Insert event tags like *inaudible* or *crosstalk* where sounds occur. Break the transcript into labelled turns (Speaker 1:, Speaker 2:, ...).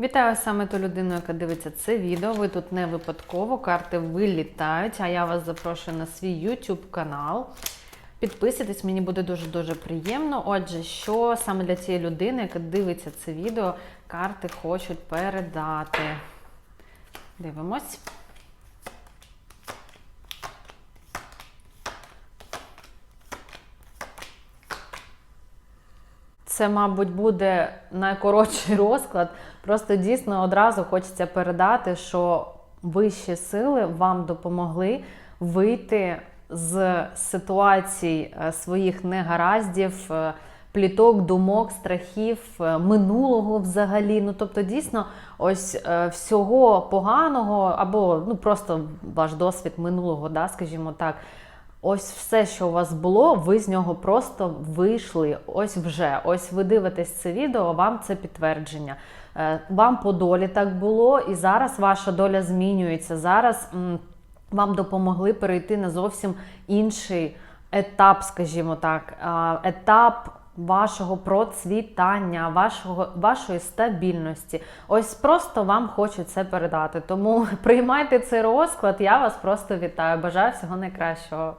Speaker 1: Вітаю саме ту людину, яка дивиться це відео. Ви тут не випадково, карти вилітають, а я вас запрошую на свій YouTube канал. Підписуйтесь, мені буде дуже-дуже приємно. Отже, що саме для цієї людини, яка дивиться це відео, карти хочуть передати. Дивимось. Це, мабуть, буде найкоротший *laughs* розклад. Просто дійсно одразу хочеться передати, що вищі сили вам допомогли вийти з ситуацій е, своїх негараздів, е, пліток, думок, страхів, е, минулого взагалі. Ну тобто, дійсно, ось всього поганого, або ну просто ваш досвід минулого, да, скажімо так. Ось все, що у вас було, ви з нього просто вийшли. Ось вже. Ось ви дивитесь це відео, вам це підтвердження. Е, Вам по долі так було, і зараз ваша доля змінюється. Зараз вам допомогли перейти на зовсім інший етап, скажімо так, етап. Вашого процвітання, вашого, вашої стабільності. Ось просто вам хочу це передати. Тому *laughs* приймайте цей розклад. Я вас просто вітаю. Бажаю всього найкращого.